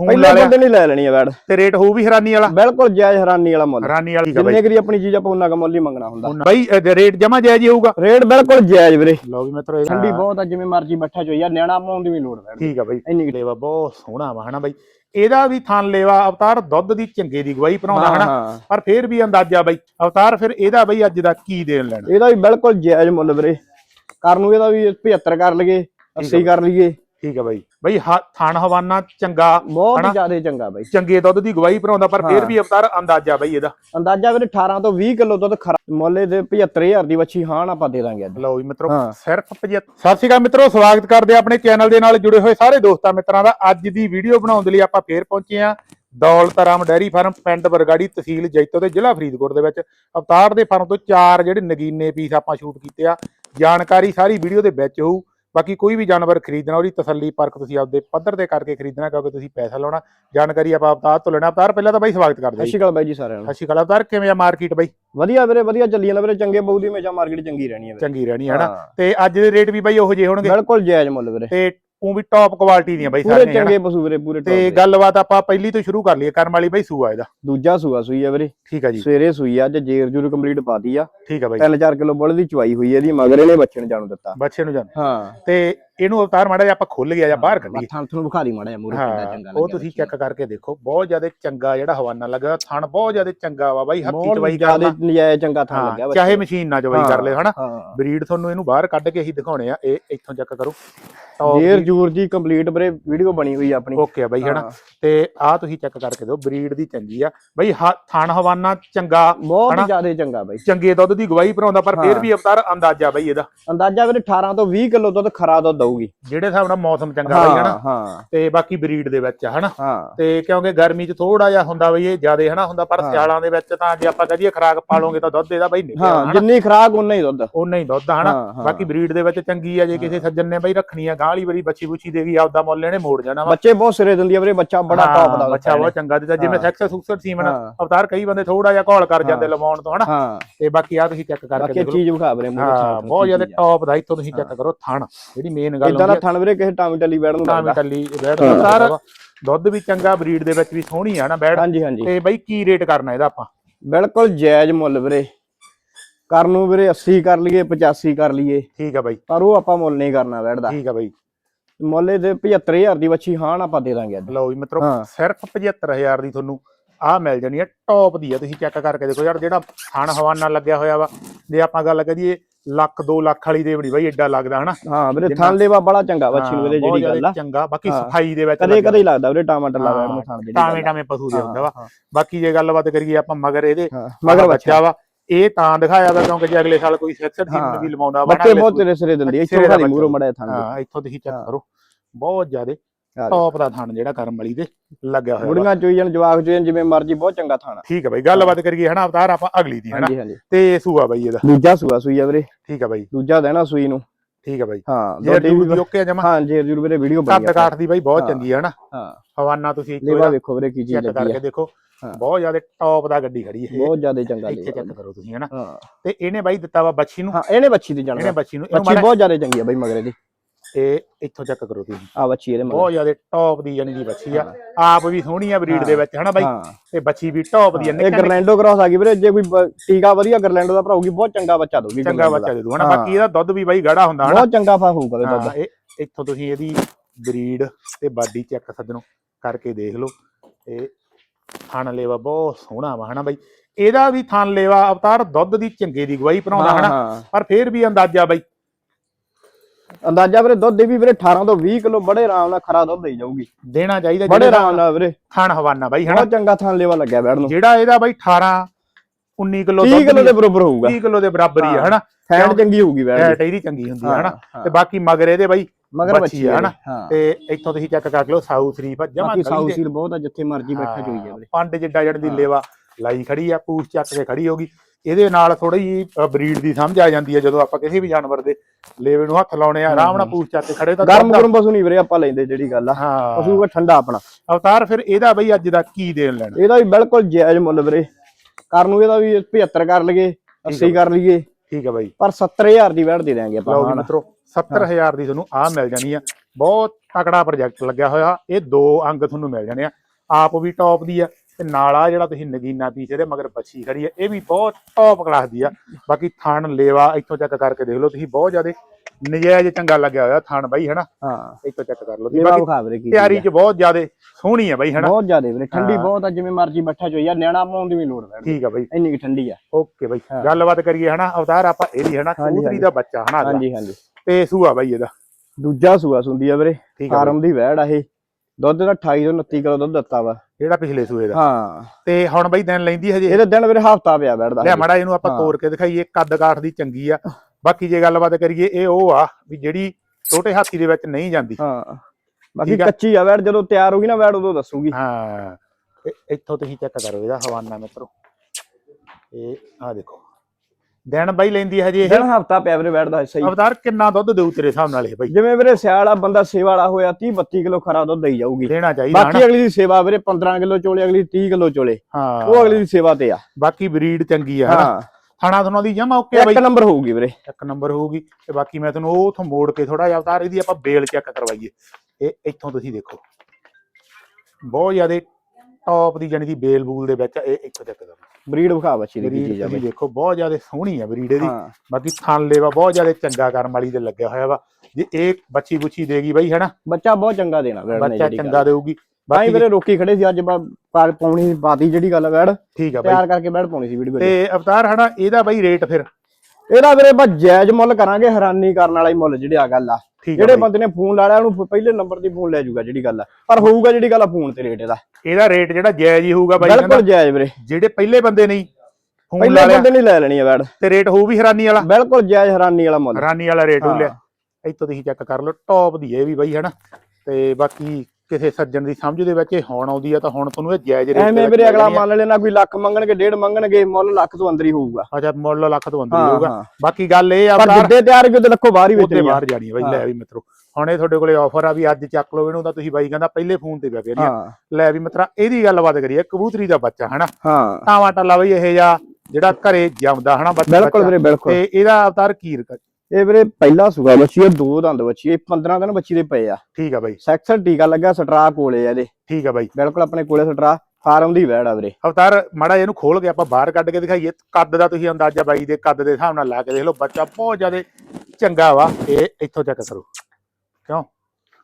Phone ਪਹਿਲੇ ਲਾ ਲਿਆ। ਬੰਦੇ ਨਹੀਂ ਲੈ ਲੈਣੀ ਆ ਵੈੜ ਤੇ ਰੇਟ ਹੋਊ ਵੀ ਹੈਰਾਨੀ ਵਾਲਾ? ਬਿਲਕੁਲ ਜਾਇਜ਼ ਹੈਰਾਨੀ ਵਾਲਾ ਮੁੱਲ। ਹੈਰਾਨੀ ਵਾਲੀ ਠੀਕ ਆ ਜਿੰਨੇ ਬਾਈ। ਕਰੀ ਆਪਣੀ ਚੀਜ਼ ਆਪਾਂ ਉਹਨਾਂ ਦਾ ਮੁੱਲ ਹੀ ਮੰਗਣਾ ਹੁੰਦਾ। ਹੁਣ ਬਾਈ ਇਹ ਰੇਟ ਜਮਾ ਜਾਇਜ਼ ਹੀ ਹੋਊਗਾ? ਰੇਟ ਬਿਲਕੁਲ ਜਾਇਜ਼ ਵੀਰੇ। ਲਓ ਵੀ ਮਿੱਤਰੋ ਇਹ ਠੰਡੀ ਬਹੁਤ ਆ ਜਿਵੇਂ ਮਰਜ਼ੀ ਬੈਠਾ ਚੋਈ ਆ ਨਿਆਣਾ ਪਾਉਣ ਦੀ ਵੀ ਲੋੜ ਵੈੜ ਠੀਕ ਆ ਬਾਈ। ਇੰਨੀ ਲੇਵਾ ਬਹੁਤ ਸੋਹਣਾ ਵਾ ਹਨਾ ਬਾਈ? ਇਹਦਾ ਵੀ ਥਣ ਲੇਵਾ ਅਵਤਾਰ ਦੁੱਧ ਦੀ ਚੰਗੇ ਦੀ ਗਵਾਹੀ ਭਰਾਉਂਦਾ ਹਨਾ? ਹਾਂ। ਪਰ ਫੇਰ ਵੀ ਅੰਦਾਜ਼ਾ ਬਾਈ ਅਵਤਾਰ ਫਿਰ ਇਹਦਾ ਬਾਈ ਅੱਜ ਦਾ ਕੀ ਦੇਣ ਲੈਣਾ? ਇਹਦਾ ਵੀ ਬਿਲਕੁਲ ਜਾਇਜ਼ ਮੁੱਲ ਵੀਰੇ। ਕਰਨ ਨੂੰ ਇਹਦਾ ਵੀ 75 ਕਰ ਲਈਏ 80 ਕਰ ਲਈਏ। ਠੀਕ ਆ ਬਾਈ। ਬਾਈ ਹ- ਥਣ ਹਵਾਨਾ ਚੰਗਾ ਬਹੁਤ? ਜ਼ਿਆਦਾ ਚੰਗਾ ਬਾਈ। ਚੰਗੇ ਦੁੱਧ ਦੀ ਗਵਾਹੀ ਭਰਾਉਂਦਾ ਪਰ ਫੇਰ ਹਾਂ। ਵੀ ਅਵਤਾਰ ਅੰਦਾਜ਼ਾ ਬਾਈ ਇਹਦਾ। ਅੰਦਾਜ਼ਾ ਵੀਰੇ 18 ਤੋਂ 20 ਕਿਲੋ ਦੁੱਧ ਖਰਾ ਮੁੱਲੇ ਦੇ 75000 ਦੀ ਵੱਛੀ ਹਾਂ ਆਪਾਂ ਦੇ ਦਾਂਗੇ ਅੱਜ। ਲਓ ਵੀ ਮਿੱਤਰੋ ਹਾਂ। ਸਿਰਫ 75 ਸਤਿ ਸ਼੍ਰੀ ਅਕਾਲ ਮਿੱਤਰੋ ਸਵਾਗਤ ਕਰਦੇ ਆ ਆਪਣੇ ਚੈਨਲ ਦੇ ਨਾਲ ਜੁੜੇ ਹੋਏ ਸਾਰੇ ਦੋਸਤਾਂ ਮਿੱਤਰਾਂ ਦਾ। ਅੱਜ ਦੀ ਵੀਡੀਓ ਬਣਾਉਣ ਦੇ ਲਈ ਆਪਾਂ ਫੇਰ ਪਹੁੰਚੇ ਆ ਦੌਲਤ ਰਾਮ ਡੈਰੀ ਫਾਰਮ ਪਿੰਡ ਬਰਗਾੜੀ ਤਹਿਸੀਲ ਜੈਤੋ ਤੇ ਜ਼ਿਲ੍ਹਾ ਫਰੀਦਕੋਟ ਦੇ ਵਿੱਚ। ਅਵਤਾਰ ਦੇ ਫਾਰਮ ਤੋਂ ਚਾਰ ਜਿਹੜੇ ਨਗੀਨੇ ਪੀਸ ਆਪਾਂ ਸ਼ੂਟ ਕੀਤੇ ਆ। ਜਾਣਕਾਰੀ ਸਾਰੀ ਵੀਡੀਓ ਦੇ ਵਿੱਚ ਹੋਊ। ਬਾਕੀ ਕੋਈ ਵੀ ਜਾਨਵਰ ਖਰੀਦਣਾ ਉਹਦੀ ਤਸੱਲੀ ਪਰਖ ਤੁਸੀਂ ਆਪਦੇ ਪੱਧਰ ਤੇ ਕਰਕੇ ਖਰੀਦਣਾ ਕਿਉਂਕਿ ਤੁਸੀਂ ਪੈਸਾ ਲਾਉਣਾ ਜਾਣਕਾਰੀ ਆਪਾਂ ਅਵਤਾਰ ਤੋਂ ਲੈਣਾ। ਅਵਤਾਰ ਪਹਿਲਾਂ ਤਾਂ ਬਾਈ ਸਵਾਗਤ ਕਰਦੇ ਸਤਿ ਸ਼੍ਰੀ ਅਕਾਲ ਬਾਈ ਜੀ ਸਾਰਿਆਂ ਨੂੰ। ਸਤਿ ਸ਼੍ਰੀ ਅਕਾਲ। ਅਵਤਾਰ ਕਿਵੇਂ ਆ ਮਾਰਕੀਟ ਬਾਈ? ਵਧੀਆ ਵੀਰੇ ਵਧੀਆ ਚੱਲੀ ਜਾਂਦਾ ਵੀਰੇ। ਚੰਗੇ ਬਹੁ ਦੀ ਹਮੇਸ਼ਾ ਮਾਰਕੀਟ ਚੰਗੀ ਰਹਿਣੀ ਹੈ ਚੰਗੀ ਰਹਿਣੀ ਹੈ ਨਾ। ਤੇ ਅੱਜ ਦੇ ਰੇਟ ਵੀ ਬਾਈ ਉਹੋ ਜਿਹੇ ਹੋਣਗੇ? ਬਿਲਕੁਲ ਜਾਇਜ਼ ਮੁੱਲ ਵੀਰੇ। ਤੇ ਉਹ ਵੀ ਟੌਪ ਕੁਆਲਿਟੀ ਦੀਆਂ ਬਾਈ ਪੂਰੇ ਸਾਰੀਆਂ ਹਨਾ। ਚੰਗੇ ਪਸ਼ੂ ਵੀਰੇ ਪੂਰੇ ਤੇ top ਦੇ। ਗੱਲਬਾਤ ਆਪਾਂ ਪਹਿਲੀ ਤੋਂ ਸ਼ੁਰੂ ਕਰ ਲਈਏ ਕਰਮ ਵਾਲੀ ਬਾਈ ਸੂਆ ਇਹਦਾ। ਦੂਜਾ ਸੂਆ ਸੂਈ ਆ ਵੀਰੇ। ਠੀਕ ਆ ਜੀ। ਸਵੇਰੇ ਸੂਈ ਆ ਅੱਜ ਜੇਰ ਜੂਰ ਕੰਪਲੀਟ ਪਾਤੀ ਆ। ਠੀਕ ਆ ਬਾਈ। 3-4 ਕਿਲੋ ਬੁੱਲ ਦੀ ਚੁਆਈ ਹੋਈ ਆ ਇਹਦੀ ਮਗਰ ਇਹਨੇ ਬੱਚੇ ਨੂੰ ਜਾਣੂ ਦਿੱਤਾ। ਬੱਚੇ ਨੂੰ ਜਾਣ। ਹਾਂ। ਤੇ ਇਹਨੂੰ ਅਵਤਾਰ ਮਾੜਾ ਜਿਹਾ ਆਪਾਂ ਖੁੱਲ ਗਿਆ ਜਾਂ ਬਾਹਰ ਕੱਢੀਏ। ਥਾਂ ਤੁਹਾਨੂੰ ਦੀ ਮਾੜਾ ਜਿਹਾ ਮੂਰੇ ਕਿੰਨਾ ਚੰਗਾ ਉਹ ਤੁਸੀਂ ਚੈੱਕ ਕਰਕੇ ਦੇਖੋ ਬਹੁਤ ਜ਼ਿਆਦਾ ਚੰਗਾ ਜਿਹੜਾ ਹਵਾਨਾ ਲੱਗਾ ਥਣ ਬਹੁਤ ਜ਼ਿਆਦਾ ਚੰਗਾ ਵਾ ਬਾਈ ਹੱਥੀ ਚਵਾਈ ਜ਼ਿਆਦਾ ਕਰਨਾ। ਨਜਾਇਜ਼ ਚੰਗਾ ਥਾਂ ਲੱਗਿਆ ਚਾਹੇ। ਮਸ਼ੀਨ ਨਾਲ ਚਵਾਈ ਕਰ ਲੈ ਹਨਾ? ਬਰੀਡ ਤੁਹਾਨੂੰ ਇਹਨੂੰ ਬਾਹਰ ਕੱਢ ਕੇ ਅਸੀਂ ਦਿਖਾਉਣੇ ਆ ਇਹ ਇੱਥੋਂ ਚੈੱਕ ਕਰੋ। ਜੇਰ ਜੂਰ ਜੀ ਕੰਪਲੀਟ ਵੀਰੇ ਵੀਡੀਓ ਬਣੀ ਹੋਈ ਆ ਆਪਣੀ। ਓਕੇ ਆ ਬਾਈ ਹਨਾ? ਤੇ ਆਹ ਤੁਸੀਂ ਚੈੱਕ ਕਰਕੇ ਦਿਓ ਬਰੀਡ ਦੀ ਚੰਗੀ ਆ। ਬਾਈ ਥਣ ਹਵਾਨਾ ਚੰਗਾ ਬਹੁਤ? ਜ਼ਿਆਦਾ ਚੰਗਾ ਬਾਈ। ਚੰਗੇ ਦੁੱਧ ਦੀ ਗਵਾਹੀ ਭਰਾਉਂਦਾ ਪਰ ਫੇਰ। ਵੀ ਅਵਤਾਰ ਅੰਦਾਜ਼ਾ ਬਾਈ ਇਹਦਾ। ਅੰਦਾਜ਼ਾ ਵੀਰੇ 18 ਤੋਂ 20 ਕਿਲੋ ਦੁੱਧ ਖਰਾ ਦੁੱਧ। ਦਊਗੀ ਜਿਹੜੇ ਹਿਸਾਬ ਨਾਲ ਮੌਸਮ ਚੰਗਾ ਬਾਈ ਹਨਾ? ਤੇ ਬਾਕੀ ਬਰੀਡ ਦੇ ਵਿੱਚ ਹਨਾ? ਤੇ ਕਿਉਂਕਿ ਗਰਮੀ 'ਚ ਥੋੜਾ ਜਿਹਾ ਹੁੰਦਾ ਬਈ ਇਹ ਜ਼ਿਆਦਾ ਹਨਾ ਹੁੰਦਾ ਪਰ। ਸਿਆਲਾਂ ਦੇ ਵਿੱਚ ਤਾਂ ਜੇ ਆਪਾਂ ਕਹਦੀਏ ਖਰਾਕ ਪਾਲੋਗੇ ਤਾਂ ਦੁੱਧ ਇਹਦਾ ਬਈ ਹਨਾ? ਜਿੰਨੀ ਖਰਾਕ ਉਨਾ ਹੀ ਦੁੱਧ। ਉਨਾ ਹੀ ਦੁੱਧ ਹਨਾ। ਬਾਕੀ ਬਰੀਡ ਦੇ ਵਿੱਚ ਚੰਗੀ ਆ ਜੇ ਕਿਸੇ ਸੱਜਣ ਨੇ ਬਈ ਰੱਖਣੀ ਆ ਗਾਂਹਲੀ ਵਾਰੀ ਬੱਚੀ ਬੁੱਚੀ ਦੇਗੀ ਆਪਦਾ ਮੁੱਲ ਇਹਨੇ ਮੋੜ ਜਾਣਾ ਬੱਚੇ ਬਹੁਤ ਸਿਰੇ ਦਿੰਦੀ ਆ ਵੀਰੇ ਬੱਚਾ ਬੜਾ ਟੌਪ ਦਾ ਬੱਚਾ ਬਹੁਤ ਚੰਗਾ ਦਿੱਤਾ ਜਿਵੇਂ। ਸੈਕਸ ਸੁਕਸਰ ਸੀਮਨ ਹਾਂ। ਅਵਤਾਰ ਕਈ ਬੰਦੇ ਥੋੜਾ ਜਿਹਾ ਘੋਲ ਕਰ ਜਾਂਦੇ। ਲਵਾਉਣ ਤੋਂ ਹਨਾ? ਤੇ ਬਾਕੀ ਆ ਤੁਸੀਂ ਚੈੱਕ ਕਰਕੇ ਬਾਕੀ ਦੇਖ ਲਓ। ਚੀਜ਼ ਵਿਖਾ ਵੀਰੇ ਬਹੁਤ ਜ਼ਿਆਦਾ ਟੌਪ ਦਾ ਇੱਥੋਂ ਤੁਸੀਂ ਚੈੱਕ ਕਰੋ ਥਣ ਜਿਹੜੀ ਮੇਨ ਗੱਲ ਇਦਾਂ ਦਾ ਥਣ ਵੀਰੇ ਕਿਸੇ ਟਾਮੀ ਟੱਲੀ ਬੈਠ ਨੂੰ ਆ ਲੱਗਦਾ। ਟੱਲੀ ਬੈਠ ਹਾਂ। ਅਵਤਾਰ ਦੁੱਧ ਵੀ ਚੰਗਾ ਬਰੀਡ ਦੇ ਵਿੱਚ ਵੀ ਸੋਹਣੀ ਆ ਨਾ ਬੈਠ। ਹਾਂਜੀ ਹਾਂਜੀ। ਤੇ ਬਈ ਕੀ ਰੇਟ ਕਰਨਾ ਇਹਦਾ ਆਪਾਂ? ਬਿਲਕੁਲ ਜਾਇਜ਼ ਮੁੱਲ ਵੀਰੇ। ਕਰਨ ਨੂੰ ਵੀਰੇ 80 ਕਰ ਲਈਏ 85 ਕਰ ਲਈਏ। ਠੀਕ ਆ ਬਾਈ। ਪਰ ਉਹ ਆਪਾਂ ਮੁੱਲ ਨਹੀਂ ਕਰਨਾ ਬੈਠਦਾ। ਠੀਕ ਆ ਬਾਈ। ਮੁੱਲ ਦੇ 75000 ਦੀ ਵੱਛੀ ਹਾਂ ਆਪਾਂ ਦੇ ਦਾਂਗੇ ਅੱਜ। ਲਓ ਜੀ ਮਿੱਤਰੋ। ਸਿਰਫ 75000 ਦੀ ਤੁਹਾਨੂੰ ਆਹ ਮਿਲ ਜਾਣੀ ਹੈ ਟੌਪ ਦੀ ਆ। ਤੁਸੀਂ ਚੈੱਕ ਕਰਕੇ ਦੇਖੋ ਯਾਰ ਜਿਹੜਾ ਥਣ ਹਵਾਨਾ ਲੱਗਿਆ ਹੋਇਆ ਵਾ। ਜੇ ਆਪਾਂ ਗੱਲ ਕਰੀਏ ਲੱਖ 2 ਲੱਖ ਵਾਲੀ ਦੇ ਬੜੀ ਬਾਈ ਐਡਾ ਲੱਗਦਾ ਹਨਾ ਹਾਂ ਵੀਰੇ ਥਣ ਲੇਵਾ ਬੜਾ ਚੰਗਾ ਵੱਛੀ ਨੂੰ ਵੀਰੇ ਜਿਹੜੀ ਗੱਲ ਆ ਚੰਗਾ ਬਾਕੀ। ਸਫ਼ਾਈ ਦੇ ਵਿੱਚ ਕਦੇ ਕਦੇ ਹੀ ਲੱਗਦਾ ਵੀਰੇ ਟਮਾਟਰ ਲਾ ਬੈਠ ਨੂੰ ਥਣ ਜਿਹੜੀ ਟਾਵੇਂ। ਟਾਵੇਂ ਪਸ਼ੂ ਦੇ ਹੁੰਦਾ ਵਾ ਬਾਕੀ ਜੇ ਗੱਲਬਾਤ ਕਰੀਏ ਆਪਾਂ ਮਗਰ ਇਹਦੇ ਮਗਰ ਬੱਚਾ ਵਾ ਇਹ ਤਾਂ ਦਿਖਾਇਆ ਵਾ ਕਿਉਂਕਿ ਜੇ ਅਗਲੇ ਸਾਲ ਕੋਈ ਸੈਕਸਰ ਟੀਮ। ਵੀ ਲਵਾਉਂਦਾ ਵਾ ਬੱਚੇ ਬਹੁਤ ਤੇਰੇ ਸਿਰੇ ਦਿੰਦੀ ਇੱਥੋਂ ਦਾ ਮੂਰੋਂ ਬੱਚਾ। ਮੜਾ ਥਣ ਹਾਂ ਇੱਥੋਂ ਤੁਸੀਂ ਚੈੱਕ। ਕਰੋ ਬਹੁਤ ਜ਼ਿਆਦਾ। ਟੌਪ ਦਾ ਥਣ ਜਿਹੜਾ ਕਰਮ ਵਾਲੀ ਦੇ ਲੱਗਿਆ ਹੋਇਆ। ਬੁੜੀਆਂ ਚੋਈ ਜਾਣ ਜਵਾਕ ਚੋਈ ਜਾਣ ਜਿਵੇਂ ਮਰਜ਼ੀ ਬਹੁਤ ਚੰਗਾ ਥਾਣਾ। ਠੀਕ ਹੈ ਬਾਈ ਗੱਲਬਾਤ ਕਰੀਏ ਹਨਾ ਅਵਤਾਰ ਆਪਾਂ ਅਗਲੀ ਦੀ ਹਨਾ? ਤੇ ਸੂਆ ਬਾਈ ਇਹਦਾ। ਦੂਜਾ ਸੂਆ ਸੂਈ ਆ ਵੀਰੇ। ਠੀਕ ਹੈ ਬਾਈ। ਦੂਜਾ ਦੇਣਾ ਸੂਈ ਨੂੰ। ਠੀਕ ਹੈ ਬਾਈ। ਹਾਂ ਜੇ ਦੋਡੇ ਜੂਰ ਵੀ ਦੀ ਓਕੇ ਜਮਾ। ਹਾਂ ਜੇ ਜਰੂਰ ਵੀਰੇ ਵੀਡੀਓ ਬਣੀ ਕਾਠ ਦੀ ਬਾਈ ਬਹੁਤ। ਚੰਗੀ ਹੈ ਹਨਾ? ਹਾਂ। ਹਵਾਨਾ ਤੁਸੀਂ ਇੱਕ ਵਾਰ ਵੇਖੋ ਵੀਰੇ ਕੀ ਚੀਜ਼ ਚੈੱਕ ਲੱਗੀ ਕਰਕੇ ਆ ਦੇਖੋ। ਹਾਂ। ਬਹੁਤ ਜ਼ਿਆਦਾ ਟੌਪ ਦਾ ਗੱਡੀ ਖੜੀ ਹੈ ਬਹੁਤ ਜ਼ਿਆਦਾ ਚੰਗਾ ਲੇਵਾ ਚੈੱਕ ਕਰੋ ਤੁਸੀਂ ਹਨਾ? ਤੇ ਇਹਨੇ ਬਾਈ ਦਿੱਤਾ ਵਾ ਬੱਚੀ ਨੂੰ। ਹਾਂ ਇਹਨੇ ਬੱਚੀ ਦੀ ਇਹਨੇ ਜਾਣਾ ਬੱਚੀ ਨੂੰ। ਇਹਨੂੰ ਬੱਚੀ ਬਹੁਤ ਜ਼ਿਆਦਾ ਚੰਗੀ ਆ ਬਈ ਮਗਰੇ ਦੀ। ਇਹ ਇੱਥੋਂ ਚੈੱਕ ਕਰੋ ਤੁਸੀਂ। ਆ ਬੱਚੀ ਇਹਦੇ ਮਗਰ। ਬਹੁਤ ਜ਼ਿਆਦਾ ਟੌਪ ਦੀ ਯਾਨੀ ਦੀ ਬੱਚੀ ਆ। ਆਪ ਵੀ ਸੋਹਣੀ ਆ ਬਰੀਡ ਦੇ ਵਿੱਚ ਹਨਾ ਬਾਈ? ਤੇ ਬੱਚੀ ਵੀ ਟੌਪ ਦੀ ਆ। ਇਹ ਗਰਲੈਂਡੋ ਕ੍ਰਾਸ ਆ ਗਈ ਵੀਰੇ ਜੇ ਕੋਈ ਟੀਕਾ ਵਧੀਆ ਗਰਲੈਂਡੋ ਦਾ ਭਰਾਉਗੀ ਬਹੁਤ ਚੰਗਾ ਬੱਚਾ ਦਊਗੀ ਚੰਗਾ ਬੱਚਾ ਦਾ। ਦੇ ਹਨਾ। ਬਾਕੀ ਇਹਦਾ ਦੁੱਧ ਵੀ ਬਾਈ ਗਾੜਾ ਹੁੰਦਾ ਹਨਾ? ਬਹੁਤ ਚੰਗਾ ਫਾ ਹੋਊਗਾ ਇਹਦਾ ਹਾਂ, ਇਹ ਇੱਥੋਂ ਤੁਸੀਂ ਇਹਦੀ ਬਰੀਡ ਤੇ ਬਾਡੀ ਚੈੱਕ ਸੱਜਣੋ ਕਰਕੇ ਦੇਖ ਲਓ। ਤੇ ਥਣ ਲੇਵਾ ਬਹੁਤ ਸੋਹਣਾ ਵਾ ਹਨਾ ਬਾਈ? ਇਹਦਾ ਵੀ ਥਣ ਲੇਵਾ ਅਵਤਾਰ ਦੁੱਧ ਦੀ ਚੰਗੇ ਦੀ ਗਵਾਹੀ ਭਰਾਉਂਦਾ ਹਨਾ। ਪਰ ਫੇਰ ਵੀ ਅੰਦਾਜ਼ਾ ਬਾਈ ਅੰਦਾਜ਼ਾ ਵੀਰੇ ਦੁੱਧ ਦੀ ਵੀ ਵੀਰੇ 18 ਤੋਂ 20 ਕਿਲੋ ਬੜੇ ਆਰਾਮ ਨਾਲ ਖਰਾ ਦੁੱਧ ਦੇਈ ਜਾਊਗੀ। ਦੇਣਾ ਚਾਹੀਦਾ ਬੜੇ ਆਰਾਮ ਨਾਲ ਵੀਰੇ। ਥਣ ਹਵਾਨਾ ਬਾਈ ਹਨਾ? ਬਹੁਤ ਚੰਗਾ ਥਾਂ ਲੇਵਾ ਲੱਗਿਆ ਬੈਠ ਨੂੰ। ਜਿਹੜਾ ਇਹਦਾ ਬਾਈ 18 19 ਕਿਲੋ 30 ਕਿਲੋ ਦੇ ਬਰਾਬਰ ਹੋਊਗਾ। 30 ਕਿਲੋ ਦੇ ਬਰਾਬਰ ਹੀ ਹਾਂ। ਹਨਾ? ਫੈਟ ਚੰਗੀ ਹੋਊਗੀ ਬੈਠ ਫੈਟ ਇਹਦੀ ਚੰਗੀ ਹੁੰਦੀ ਆ ਹਨਾ? ਹਾਂ, ਤੇ ਬਾਕੀ ਮਗਰ ਇਹਦੇ ਬਾਈ ਮਗਰ ਬੱਚੀ ਆ ਹਨਾ। ਹਾਂ। ਤੇ ਇੱਥੋਂ ਤੁਸੀਂ ਚੈੱਕ ਕਰ ਲਓ ਸਾਊ ਸ਼ਰੀਫ ਆ ਜਮਾ ਬਾਕੀ ਸਾਊ ਸੀਲ ਬਹੁਤ ਆ ਜਿੱਥੇ ਮਰਜ਼ੀ ਬੈਠਾ ਜੋਈ ਆ ਵੀਰੇ ਪੰਡ ਜਿੱਡਾ ਜੜ ਦੀ ਹਾਂ। ਲੇਵਾ ਲਾਈ ਖੜੀ ਆ ਪੂਛ ਚੱਕ ਕੇ ਖੜੀ ਹੋਗੀ। ਇਹਦੇ ਨਾਲ ਥੋੜੀ ਜੀ ਬਰੀਡ ਦੀ ਸਮਝ ਆ ਜਾਂਦੀ ਹੈ ਜਦੋਂ ਆਪਾਂ ਕਿਸੇ ਵੀ ਜਾਨਵਰ ਦੇ ਲੇਵੇ ਨੂੰ ਹੱਥ ਲਾਉਣੇ ਆ ਆਰਾਮ ਨਾਲ। ਪੂਛ ਚੱਕ ਕੇ ਖੜੇ ਤਾਂ ਗਰਮ। ਗਰਮ ਪਸ਼ੂ ਨਹੀਂ ਵੀਰੇ ਆਪਾਂ ਲੈਂਦੇ ਜਿਹੜੀ ਗੱਲ ਆ। ਪਸ਼ੂ ਦਾ ਠੰਡਾ ਆਪਣਾ। ਅਵਤਾਰ ਫਿਰ ਇਹਦਾ ਬਈ ਅੱਜ ਦਾ ਕੀ ਦੇਣ ਲੈਣਾ? ਇਹਦਾ ਵੀ ਬਿਲਕੁਲ ਜਾਇਜ਼ ਮੁੱਲ ਵੀਰੇ। ਕਰਨ ਨੂੰ ਇਹਦਾ ਵੀ 75 ਕਰ ਲਈਏ 80 ਕਰ ਲਈਏ। ਠੀਕ ਹੈ ਬਾਈ। ਪਰ 70000 ਦੀ ਵੈਟ ਦੇ ਦਿਆਂਗੇ ਆਪਾਂ। ਲਓ ਜੀ। ਮਿੱਤਰੋ 70000 ਦੀ ਤੁਹਾਨੂੰ ਆ ਮਿਲ ਜਾਣੀ ਆ। ਬਹੁਤ ਤਕੜਾ ਪ੍ਰੋਜੈਕਟ ਲੱਗਿਆ ਹੋਇਆ। ਇਹ ਦੋ ਅੰਗ ਤੁਹਾਨੂੰ ਮਿਲ ਜਾਣੇ ਆ। ਆਪ ਵੀ ਟੌਪ ਦੀ ਆ। ਤੇ ਨਾਲ ਆ ਜਿਹੜਾ ਤੁਸੀਂ ਨਗੀਨਾ ਪੀਸ ਇਹਦੇ ਮਗਰ ਬੱਚੀ ਖੜੀ ਆ ਇਹ ਵੀ ਬਹੁਤ ਟੌਪ ਕਲਾਸ ਦੀ ਆ। ਬਾਕੀ ਥਣ ਲੇਵਾ ਇੱਥੋਂ ਚੈੱਕ ਕਰਕੇ ਦੇਖ ਲਓ ਤੁਸੀਂ ਬਹੁਤ ਜ਼ਿਆਦਾ ਨਜਾਇਜ਼ ਚੰਗਾ ਲੱਗਿਆ ਹੋਇਆ ਥਣ ਬਾਈ ਹਨਾ? ਹਾਂ। ਇੱਥੋਂ ਚੈੱਕ ਕਰ ਲਓ। ਤੁਸੀਂ ਬਾਕੀ ਤਿਆਰੀ ਚ ਬਹੁਤ ਜ਼ਿਆਦਾ ਸੋਹਣੀ ਆ ਬਾਈ। ਹਨਾ? ਬਹੁਤ ਜ਼ਿਆਦਾ ਵੀਰੇ ਠੰਡੀ ਹਾਂ। ਬਹੁਤ ਆ ਜਿਵੇਂ ਮਰਜ਼ੀ ਬੈਠਾ ਚੋਈ ਆ ਨਿਆਣਾ ਪਾਉਣ ਦੀ ਵੀ ਲੋੜ ਪੈਣੀ ਠੀਕ ਆ ਬਾਈ। ਇੰਨੀ ਕਿ ਠੰਡੀ ਆ। ਓਕੇ ਬਾਈ ਹਾਂ। ਗੱਲਬਾਤ ਕਰੀਏ ਹਨਾ? ਅਵਤਾਰ ਆਪਾਂ ਇਹਦੀ ਹਨਾ? ਹਾਂਜੀ। ਦਾ ਬੱਚਾ ਹਨਾ। ਹਾਂਜੀ ਹਾਂਜੀ। ਤੇ ਸੂਆ ਬਾਈ ਇਹਦਾ। ਦੂਜਾ ਸੂਆ ਸੁੰਦੀ ਆ ਵੀਰੇ। ਫਾਰਮ ਦੀ ਵੈੜ ਆ ਇਹ। ਦੁੱਧ ਦਾ 28 ਤੋਂ 29 ਕਿਲੋ ਦੁੱਧ ਦਿੱਤਾ ਵਾ। ਜਿਹੜਾ ਪਿਛਲੇ ਸੂਏ ਦਾ। ਹਾਂ। ਤੇ ਹੁਣ ਬਾਈ ਦਿਨ ਲੈਂਦੀ ਹਜੇ? ਇਹਦੇ ਦਿਨ ਵੀਰੇ ਹਫਤਾ ਪਿਆ ਵੈੜ ਦਾ ਲਿਆ ਮਾੜਾ ਇਹਨੂੰ ਆਪਾਂ ਹਾਂ। ਤੋੜ ਕੇ ਦਿਖਾਈਏ ਕੱਦ ਕਾਠ ਦੀ ਚੰਗੀ ਆ। ਬਾਕੀ ਜੇ ਗੱਲਬਾਤ ਕਰੀਏ ਇਹ ਉਹ ਆ ਵੀ ਜਿਹੜੀ ਛੋਟੇ ਹਾਥੀ ਦੇ ਵਿੱਚ ਨਹੀਂ ਜਾਂਦੀ। ਹਾਂ। ਬਾਕੀ। ਕੱਚੀ ਆ ਵੈੜ ਜਦੋਂ ਤਿਆਰ ਹੋਗੀ ਨਾ ਵੈੜ ਉਦੋਂ ਦੱਸੂਗੀ। ਹਾਂ। ਇੱਥੋਂ ਤੁਸੀਂ ਚੈੱਕ ਕਰੋ ਇਹਦਾ ਹਵਾਨਾ ਮਿੱਤਰੋ। ਇਹ ਆ ਦੇਖੋ। ਦਿਨ ਬਾਈ ਲੈਂਦੀ ਹਜੇ ਇਹ। ਦਿਨ ਹਫਤਾ ਪਿਆ ਵੀਰੇ ਵੈੜ ਦਾ ਸਹੀ। ਅਵਤਾਰ ਕਿੰਨਾ ਦੁੱਧ ਦੇਊ ਤੇਰੇ ਹਿਸਾਬ ਨਾਲ ਇਹ ਬਾਈ? ਜਿਵੇਂ ਵੀਰੇ ਸਿਆਲ ਆ ਬੰਦਾ ਸੇਵਾ ਵਾਲਾ ਹੋਇਆ 30 32 ਕਿਲੋ ਖਰਾ ਦੁੱਧ ਦੇਈ ਜਾਊਗੀ। ਦੇਣਾ ਚਾਹੀਦਾ ਬਾਕੀ ਅਗਲੀ ਦੀ ਸੇਵਾ ਵੀਰੇ 15 ਕਿਲੋ ਚੋਲੇ ਅਗਲੀ 30 ਕਿਲੋ ਚੋਲੇ। ਹਾਂ। ਉਹ ਅਗਲੀ ਦੀ ਸੇਵਾ ਤੇ ਆ। ਬਾਕੀ ਬਰੀਡ ਚੰਗੀ ਆ ਹਾਂ। ਥਾਣਾ ਥੁਣਾ ਦੀ ਜਮਾ ਓਕੇ ਬਾਈ ਇੱਕ ਨੰਬਰ ਹੋਊਗੀ ਵੀਰੇ। ਇੱਕ ਨੰਬਰ ਹੋਊਗੀ ਤੇ ਬਾਕੀ ਮੈਂ ਤੁਹਾਨੂੰ ਉਹ ਉਥੋਂ ਮੋੜ ਕੇ ਥੋੜਾ ਜਿਹਾ ਅਵਤਾਰ ਇਹਦੀ ਆਪਾਂ ਬੇਲ ਚੈੱਕ ਕਰਵਾਈਏ। ਇਹ ਇੱਥੋਂ ਤੁਸੀਂ ਦੇਖੋ। ਬਹੁਤ ਜ਼ਿਆਦਾ ਟੌਪ ਦੀ ਜਾਨੀ ਦੀ ਬੇਲ ਬੂਲ ਦੇ ਵਿੱਚ ਇਹ ਇੱਥੋਂ ਚੈੱਕ ਕਰੋ ਬਰੀਡ ਵਿਖਾ ਬੱਚੀ ਦੀ ਕੀ ਚੀਜ਼ ਆ ਤੁਸੀਂ ਬਈ ਦੇਖੋ ਬਹੁਤ ਜ਼ਿਆਦਾ ਸੋਹਣੀ ਆ ਬਰੀਡ ਇਹਦੀ। ਬਾਕੀ ਥਣ ਲੇਵਾ ਬਹੁਤ ਜ਼ਿਆਦਾ ਚੰਗਾ ਕਰਮ ਵਾਲੀ ਦੇ ਲੱਗਿਆ ਹੋਇਆ ਵਾ। ਜੇ ਇਹ ਬੱਚੀ ਬੁੱਚੀ ਦੇਗੀ ਬਾਈ ਹਨਾ? ਬੱਚਾ ਬਹੁਤ ਚੰਗਾ ਦੇਣਾ ਵੈੜ ਨੇ ਬੱਚਾ ਚੰਗਾ ਦੇਊਗੀ। ਬਾਈ ਵੀਰੇ ਰੋਕੀ ਖੜੇ ਸੀ ਅੱਜ ਪਾਰ ਪਾਉਣੀ ਬਾਤੀ ਜਿਹੜੀ ਗੱਲ ਵੈੜ। ਠੀਕ ਆ ਬਾਈ। ਤਿਆਰ ਕਰਕੇ ਵੈੜ ਪਾਉਣੀ ਸੀ ਵੀਡੀਓ ਤੇ ਅਵਤਾਰ ਹਨਾ ਇਹਦਾ ਬਾਈ ਰੇਟ ਫਿਰ? ਇਹਦਾ ਵੀਰੇ ਬਸ ਜਾਇਜ਼ ਮੁੱਲ ਕਰਾਂਗੇ ਹੈਰਾਨੀ ਕਰਨ ਵਾਲਾ ਹੀ ਮੁੱਲ ਜਿਹੜੇ ਆ ਗੱਲ ਆ। ਠੀਕ ਜਿਹੜੇ। ਬੰਦੇ ਨੇ ਫੋਨ ਲਾ ਲਿਆ ਉਹਨੂੰ ਪਹਿਲੇ ਨੰਬਰ ਦੀ ਫੋਨ ਲੈ ਜਾਊਗਾ ਜਿਹੜੀ ਗੱਲ ਆ। ਪਰ ਹੋਊਗਾ ਜਿਹੜੀ ਗੱਲ ਆ ਫੋਨ ਤੇ ਰੇਟ ਇਹਦਾ ਇਹਦਾ ਰੇਟ ਜਿਹੜਾ ਜਾਇਜ਼ ਹੀ ਹੋਊਗਾ ਬਾਈ ਬਿਲਕੁਲ ਜਾਇਜ਼ ਵੀਰੇ। ਜਿਹੜੇ ਪਹਿਲੇ ਬੰਦੇ ਨਹੀਂ ਫੋਨ ਲਾ ਲਿਆ। ਬੰਦੇ ਨਹੀਂ ਲੈ ਲੈਣੀ ਆ ਵੈੜ ਤੇ ਰੇਟ ਹੋਊ ਵੀ ਹੈਰਾਨੀ ਵਾਲਾ। ਬਿਲਕੁਲ ਜਾਇਜ਼ ਹੈਰਾਨੀ ਵਾਲਾ ਮੁੱਲ। ਹੈਰਾਨੀ ਵਾਲਾ ਰੇਟ ਹੋ। ਲਿਆ। ਇੱਥੋਂ ਤੁਸੀਂ ਚੈੱਕ ਕਰ ਲਓ ਟੌਪ ਦੀ ਇਹ ਵੀ ਬਾਈ ਹਨਾ? ਤੇ ਬਾਕੀ ਕਿਸੇ ਸੱਜਣ ਦੀ ਸਮਝ ਦੇ ਵਿੱਚ ਇਹ ਹੁਣ ਆਉਂਦੀ ਆ ਤਾਂ ਹੁਣ ਤੁਹਾਨੂੰ ਇਹ ਜਾਇਜ਼ ਰੇਟ ਐਵੇਂ ਵੀਰੇ ਅਗਲਾ ਮੰਨ ਲੈਣਾ ਕੋਈ ਲੱਖ ਮੰਗਣਗੇ ਡੇਢ ਮੰਗਣਗੇ ਮੁੱਲ ਲੱਖ ਤੋਂ ਅੰਦਰ ਹੀ ਹੋਊਗਾ। ਅੱਛਾ ਮੁੱਲ ਲੱਖ ਤੋਂ ਅੰਦਰ ਹੀ ਹੋਊਗਾ। ਬਾਕੀ ਗੱਲ ਇਹ ਆ ਪਰ ਜਿੱਦੇ ਤਿਆਰ ਕਿ ਉਹਦੇ ਲੱਖੋਂ ਬਾਹਰ ਹੀ ਵੇਚਣੀ ਬਾਹਰ ਜਾਣੀ ਬਾਈ ਲੈ। ਵੀ ਮਿੱਤਰੋ। ਹੁਣ ਇਹ ਤੁਹਾਡੇ ਕੋਲੇ ਆਫਰ ਆ ਵੀ ਅੱਜ ਚੱਕ ਲਓ ਇਹਨੂੰ ਤਾਂ ਤੁਸੀਂ ਬਾਈ ਕਹਿੰਦਾ ਪਹਿਲੇ ਫੋਨ ਤੇ ਪਿਆ ਪਿਆ ਲੈ ਵੀ ਮਿੱਤਰਾ ਇਹਦੀ ਗੱਲਬਾਤ ਕਰੀਏ ਕਬੂਤਰੀ ਦਾ ਬੱਚਾ ਹਨਾ? ਹਾਂ। ਟਾਵਾ ਟੱਲਾ ਬਈ ਇਹ ਜਾ ਜਿਹੜਾ ਘਰੇ ਜੰਮਦਾ ਹਨਾ ਬੱਚਾ ਬਿਲਕੁਲ ਵੀਰੇ ਬਿਲਕੁਲ। ਤੇ ਇਹਦਾ ਅਵਤਾਰ ਕੀ ਇਹ ਵੀਰੇ ਪਹਿਲਾ ਸੁਗਾ ਬੱਚੀ ਇਹ ਦੋ ਦੰਦ ਬੱਚੀ ਇਹ 15 ਦਿਨ ਬੱਚੀ ਦੇ ਪਏ ਆ। ਠੀਕ ਆ ਬਾਈ। ਸੈਕਸਰ ਟੀਕਾ ਲੱਗਾ ਸਟਰਾ ਕੋਲੇ ਆ ਇਹਦੇ। ਠੀਕ ਆ ਬਾਈ। ਬਿਲਕੁਲ ਆਪਣੇ ਕੋਲੇ ਸਟਰਾ ਫਾਰਮ ਦੀ ਵੈੜ ਆ ਵੀਰੇ। ਅਵਤਾਰ ਮਾੜਾ ਇਹਨੂੰ ਖੋਲ ਕੇ ਆਪਾਂ ਬਾਹਰ ਕੱਢ ਕੇ ਦਿਖਾਈਏ। ਕੱਦ ਦਾ ਤੁਸੀਂ ਅੰਦਾਜ਼ਾ ਬਾਈ ਦੇ ਕੱਦ ਦੇ ਹਿਸਾਬ ਨਾਲ ਲਾ ਕੇ ਦੇਖ ਲਓ। ਬੱਚਾ ਬਹੁਤ ਜ਼ਿਆਦਾ ਚੰਗਾ ਵਾ। ਇਹ ਇੱਥੋਂ ਚੈੱਕ ਕਰੋ। ਕਿਉਂ?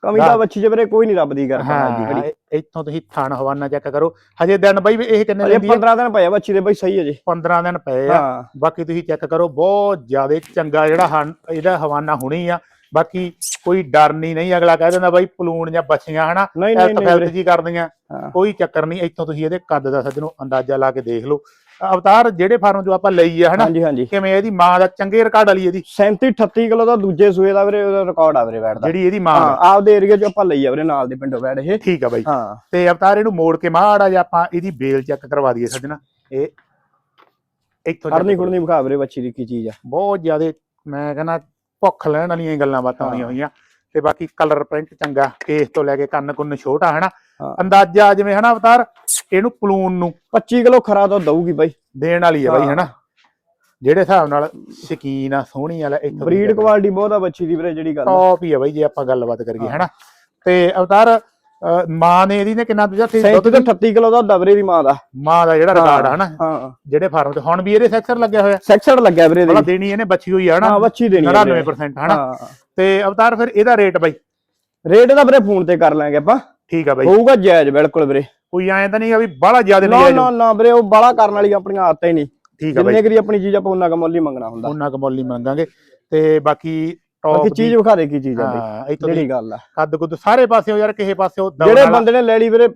ਕਮੀ ਤਾਂ ਬੱਚੀ ਚ ਵੀਰੇ ਕੋਈ ਨਹੀਂ ਰੱਬ ਦੀ ਕਰਦਾ ਜੀ ਹਾਂ ਖੜੀ ਇੱਥੋਂ ਤੁਸੀਂ ਥਣ ਹਵਾਨਾ ਚੈੱਕ ਕਰੋ। ਹਜੇ ਦਿਨ ਬਾਈ ਵੀ ਇਹ ਕਿੰਨੇ ਅਜੇ ਹੈ। 15 ਦਿਨ ਪਏ ਆ ਬੱਚੀ ਦੇ ਬਈ ਸਹੀ ਹੈ ਜੀ। 15 ਦਿਨ ਪਏ ਆ। ਬਾਕੀ ਤੁਸੀਂ ਚੈੱਕ ਕਰੋ ਬਹੁਤ ਜ਼ਿਆਦਾ ਚੰਗਾ ਜਿਹੜਾ ਇਹਦਾ ਹਵਾਨਾ ਹੁਣੀ ਆ। ਬਾਕੀ ਕੋਈ ਡਰ ਨਹੀਂ ਨਹੀਂ ਅਗਲਾ ਕਹਿ ਦਿੰਦਾ ਬਾਈ ਪਲੂਣ ਜਾਂ ਬੱਚੀਆਂ ਹਨਾ? ਐਲਟ ਵੀਰੇ। ਜੀ ਕਰਦੀਆਂ। ਕੋਈ ਚੱਕਰ ਨਹੀਂ ਇੱਥੋਂ ਤੁਸੀਂ ਇਹਦੇ ਕੱਦ ਦਾ ਸੱਜਣੋ ਅੰਦਾਜ਼ਾ ਲਾ ਕੇ ਦੇਖ ਲਓ। ਅਵਤਾਰ ਜਿਹੜੇ ਫਾਰਮ ਚੋਂ ਆਪਾਂ ਲਈ ਆ ਹਨਾ? ਕਿਵੇਂ ਇਹਦੀ ਮਾਂ ਦਾ ਚੰਗੇ ਰਿਕਾਰਡ ਵਾਲੀ ਇਹਦੀ? 37 38 ਕਿਲੋ ਦਾ ਦੂਜੇ ਸੂਏ ਦਾ ਵੀਰੇ ਉਹਦਾ ਰਿਕਾਰਡ ਆ ਵੀਰੇ ਦਾ ਜਿਹੜੀ ਇਹਦੀ ਮਾਂ ਆਪਦੇ ਏਰੀਆ ਚ ਆਪਾਂ ਲਈ ਆ ਵੀਰੇ ਨਾਲ ਦੇ ਪਿੰਡੋਂ ਵੈੜ ਇਹ ਠੀਕ ਆ ਬਾਈ। ਹਾਂ। ਤੇ ਅਵਤਾਰ ਇਹਨੂੰ ਮੋੜ ਕੇ ਮਾੜਾ ਜਿਹਾ ਆਪਾਂ ਇਹਦੀ ਬੇਲ ਚੈੱਕ ਕਰਵਾ ਦਈਏ ਸੱਜਣਾ। ਇਹ ਇੱਥੋਂ ਕਰੋ। ਖੁੜਨੀ ਵਿਖਾ ਵੀਰੇ ਬੱਚੀ ਦੀ ਕੀ ਚੀਜ਼ ਆ। ਬਹੁਤ ਜ਼ਿਆਦਾ ਮੈਂ ਕਹਿੰਦਾ ਭੁੱਖ ਲੈਣ ਵਾਲੀਆਂ ਹੀ ਗੱਲਾਂ ਬਾਤਾਂ। ਹੋਈਆਂ ਹੋਈਆਂ ਤੇ ਬਾਕੀ ਕਲਰ ਪ੍ਰਿੰਟ ਚੰਗਾ ਕੇਸ ਤੋਂ ਲੈ ਕੇ ਕੰਨ ਕੁੰਨ ਛੋਟਾ ਹਨਾ। ਅੰਦਾਜ਼ਾ ਜਿਵੇਂ ਹਨਾ ਅਵਤਾਰ ਇਹਨੂੰ ਪਲੂਨ ਨੂੰ 25 ਕਿਲੋ ਖਰਾ ਦੁੱਧ ਦਊਗੀ ਬਾਈ ਦੇਣ ਵਾਲੀ ਆ ਬਾਈ। ਹਨਾ ਜਿਹੜੇ ਹਿਸਾਬ ਨਾਲ ਸ਼ਕੀਨ ਆ ਸੋਹਣੀ ਵਾਲਾ ਇੱਥੋਂ ਬਰੀਡ ਕੁਆਲਿਟੀ ਬਹੁਤ ਆ ਬੱਚੀ ਦੀ ਵੀਰੇ ਜਿਹੜੀ ਗੱਲ। ਟੌਪ ਹੀ ਆ ਬਾਈ ਜੇ ਆਪਾਂ ਗੱਲਬਾਤ ਕਰੀਏ। ਹਨਾ ਤੇ ਅਵਤਾਰ ਮਾਂ ਨੇ ਇਹਦੀ ਨੇ ਕਿੰਨਾ ਦੂਜਾ ਤੇ 37 ਤੋਂ 38 ਕਿਲੋ ਦਾ ਦਵਰੇ ਦੀ ਮਾਂ ਦਾ। ਮਾਂ ਦਾ ਜਿਹੜਾ ਰਿਕਾਰਡ ਆ ਹਨਾ ਹਾਂ। ਜਿਹੜੇ ਫਾਰਮ ਤੇ ਹੁਣ ਵੀ ਇਹਦੇ ਸੈਕਸਰ ਲੱਗਿਆ ਹੋਇਆ। ਸੈਕਸਰ ਲੱਗਿਆ ਵੀਰੇ ਮਤਲਬ ਦੀ ਦੇਣੀ ਇਹਨੇ ਬੱਚੀ ਹੋਈ ਆ ਹਨਾ ਹਾਂ ਬੱਚੀ ਦੇਣੀ ਆ ਵੀਰੇ। 99% ਹਨਾ? ਤੇ ਅਵਤਾਰ ਫਿਰ ਇਹਦਾ ਰੇਟ ਬਾਈ? ਰੇਟ ਦਾ ਵੀਰੇ ਫੋਨ ਤੇ ਕਰ ਲਾਂਗੇ ਆਪਾਂ। ਠੀਕ ਆ ਬਾਈ। ਹੋਊਗਾ ਜਾਇਜ਼ ਬਿਲਕੁਲ ਵੀਰੇ। ਕੋਈ ਐਂ ਤਾਂ ਨਹੀਂ ਆ ਵੀ ਬਾਹਲਾ ਜ਼ਿਆਦਾ ਨਹੀਂ ਨਾ ਨਾ ਵੀਰੇ ਉਹ ਬਾਲਾ ਕਰਨ ਵਾਲੀ ਆਪਣੀਆਂ ਆਦਤਾਂ ਹੀ ਨਹੀਂ। ਠੀਕ ਆ ਬਾਈ। ਜਿੰਨੇ ਕਰੀ ਆਪਣੀ ਚੀਜ਼ ਆਪਾਂ ਉਹਨਾਂ ਕਮੋਲ ਹੀ ਮੰਗਣਾ ਹੁੰਦਾ। ਉਹਨਾਂ ਕਮੋਲ ਮੰਗਾਂਗੇ। ਤੇ ਬਾਕੀ ਟੌਪ ਬਾਕੀ ਚੀਜ਼ ਵਿਖਾ ਦੇ ਕੀ ਚੀਜ਼ ਆ ਹਾਂ ਇੱਥੋਂ ਜਿਹੜੀ ਦੀ ਗੱਲ ਆ। ਕੱਦ ਕੁੱਦ ਸਾਰੇ ਪਾਸਿਓਂ ਯਾਰ ਕਿਸੇ ਪਾਸਿਓਂ ਦਬਣ ਜਿਹੜੇ ਵਾਲਾ- ਬੰਦੇ ਨੇ ਲੈ ਲਈ ਵੀਰੇ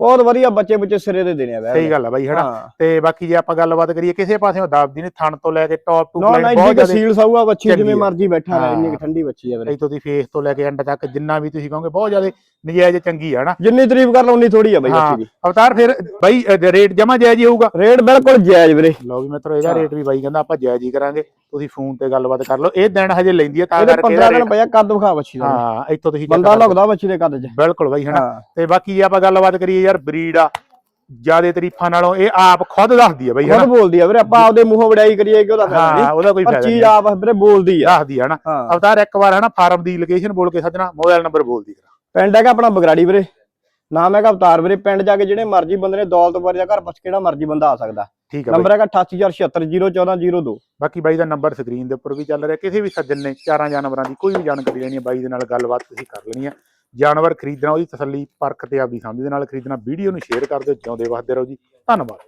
ਬਹੁਤ ਵਧੀਆ ਬੱਚੇ ਬੱਚੇ ਸਿਰੇ ਦੇ ਦੇਣੇ ਆ ਵੈਸੇ ਸਹੀ ਗੱਲ ਆ ਬਾਈ ਹਨਾ? ਹਾਂ। ਤੇ ਬਾਕੀ ਜੇ ਆਪਾਂ ਗੱਲਬਾਤ ਕਰੀਏ ਕਿਸੇ ਪਾਸਿਓਂ ਦਬਦੀ ਨਹੀਂ ਥਣ ਤੋਂ ਲੈ ਕੇ ਟੌਪ ਟੂ ਨਾ ਨਾ ਲਾਈਨ ਇੰਨੀ ਬਹੁਤ ਕਿ ਜ਼ਿਆਦਾ ਸੀਲ ਸਾਊਗਾ ਬੱਚੀ ਚੰਗੀ ਜਿਵੇਂ ਆ। ਮਰਜ਼ੀ ਬੈਠਾ ਰਹੇ ਇੰਨੀ ਹਾਂ। ਠੰਡੀ ਬੱਚੀ ਆ ਵੀਰੇ। ਇੱਥੋਂ ਦੀ ਫੇਸ ਤੋਂ ਲੈ ਕੇ ਐਂਡ ਤੱਕ ਜਿੰਨਾ ਵੀ ਤੁਸੀਂ ਕਹੋਗੇ ਬਹੁਤ ਜ਼ਿਆਦਾ ਨਜਾਇਜ਼ ਚੰਗੀ ਆ ਹਨਾ? ਜਿੰਨੀ ਤਾਰੀਫ ਕਰ ਲਓ ਉਨੀ ਥੋੜੀ ਆ ਬਈ ਹਾਂ। ਬੱਚੀ ਦੀ। ਅਵਤਾਰ ਫਿਰ ਬਾਈ ਰੇਟ ਜਮਾ ਜਾਇਜ਼ ਹੀ ਹੋਊਗਾ? ਰੇਟ ਬਿਲਕੁਲ ਜਾਇਜ਼ ਵੀਰੇ। ਲਓ ਵੀ ਮਿੱਤਰੋ ਇਹਦਾ ਹਾਂ। ਰੇਟ ਵੀ ਬਾਈ ਕਹਿੰਦਾ ਆਪਾਂ ਜਾਇਜ਼ ਹੀ ਕਰਾਂਗੇ। ਤੁਸੀਂ ਫੋਨ ਤੇ ਗੱਲਬਾਤ ਕਰ ਲਓ। ਇਹ ਦਿਨ ਹਜੇ ਲੈਂਦੀ ਆ ਤਾਂ ਇਹਦੇ ਕਰਕੇ 15 ਇਹਦਾ ਦਿਨ ਪਿਆ ਕੱਦ ਵਿਖਾ ਬੱਚੀ ਦਾ। ਹਾਂ ਇੱਥੋਂ ਤੁਸੀਂ ਬੰਦਾ। ਲੱਗਦਾ ਬੱਚੀ ਦੇ ਕੱਦ 'ਚ। ਬਿਲਕੁਲ ਬਾਈ ਹਨਾ। ਹਾਂ। ਤੇ ਬਾਕੀ ਜੇ ਆਪਾਂ ਗੱਲਬਾਤ ਕਰੀਏ ਯਾਰ ਬਰੀਡ ਆ ਜਿਆਦੇ ਤਾਰੀਫਾਂ ਨਾਲੋਂ ਇਹ ਆਪ ਖੁਦ ਦੱਸਦੀ ਹੈ ਬਈ ਖੁਦ ਹਨਾ। ਬੋਲਦੀ ਆ ਵੀਰੇ ਆਪਾਂ ਆਪਦੇ ਮੂੰਹੋਂ ਵਡਿਆਈ ਕਰੀਏ ਕਿ ਉਹਦਾ ਫਾਇਦਾ ਹਾਂ ਉਹਦਾ ਕੋਈ ਫਾਇਦਾ ਚੀਜ਼ ਨਹੀਂ। ਆਪ ਵੀਰੇ ਬੋਲਦੀ ਆ। ਦੱਸਦੀ ਹੈ ਹਨਾ। ਹਾਂ। ਅਵਤਾਰ ਇੱਕ ਵਾਰ ਹਨਾ ਫਾਰਮ ਦੀ ਲੋਕੇਸ਼ਨ ਬੋਲ ਕੇ ਸੱਜਣਾ ਮੋਬਾਈਲ ਨੰਬਰ ਬੋਲਦੀ ਕਰਾ ਪਿੰਡ ਹੈਗਾ ਆਪਣਾ ਬਗਰਾੜੀ ਵੀਰੇ। ਨਾਮ ਹੈਗਾ ਅਵਤਾਰ ਵੀਰੇ ਪਿੰਡ ਜਾ ਕੇ ਜਿਹੜੇ ਮਰਜ਼ੀ ਬੰਦੇ ਨੇ ਦੌਲਤਪੁਰ ਜਾਂ ਘਰ ਪੁੱਛ ਕਿਹੜਾ ਮਰਜ਼ੀ ਬੰਦਾ ਆ ਸਕਦਾ। ਠੀਕ ਹੈ ਨੰਬਰ ਹੈਗਾ 8846701402 ਬਾਕੀ ਬਾਈ ਦਾ ਨੰਬਰ ਸਕਰੀਨ ਦੇ ਉੱਪਰ ਵੀ ਚੱਲ ਰਿਹਾ। ਕਿਸੇ ਵੀ ਸੱਜਣ ਨੇ ਚਾਰਾਂ ਜਾਨਵਰਾਂ ਦੀ ਕੋਈ ਵੀ ਜਾਣਕਾਰੀ ਲੈਣੀ ਹੈ ਬਾਈ ਦੇ ਨਾਲ ਗੱਲਬਾਤ ਤੁਸੀਂ ਕਰ ਲੈਣੀ ਹੈ। ਜਾਨਵਰ ਖਰੀਦਣਾ ਉਹਦੀ ਤਸੱਲੀ ਪਰਖ ਤੇ ਆਪਦੀ ਸਮਝ ਦੇ ਨਾਲ ਖਰੀਦਣਾ। ਵੀਡੀਓ ਨੂੰ ਸ਼ੇਅਰ ਕਰ ਦਿਓ ਜਿਉਂਦੇ ਵਸਦੇ ਰਹੋ ਜੀ। ਧੰਨਵਾਦ।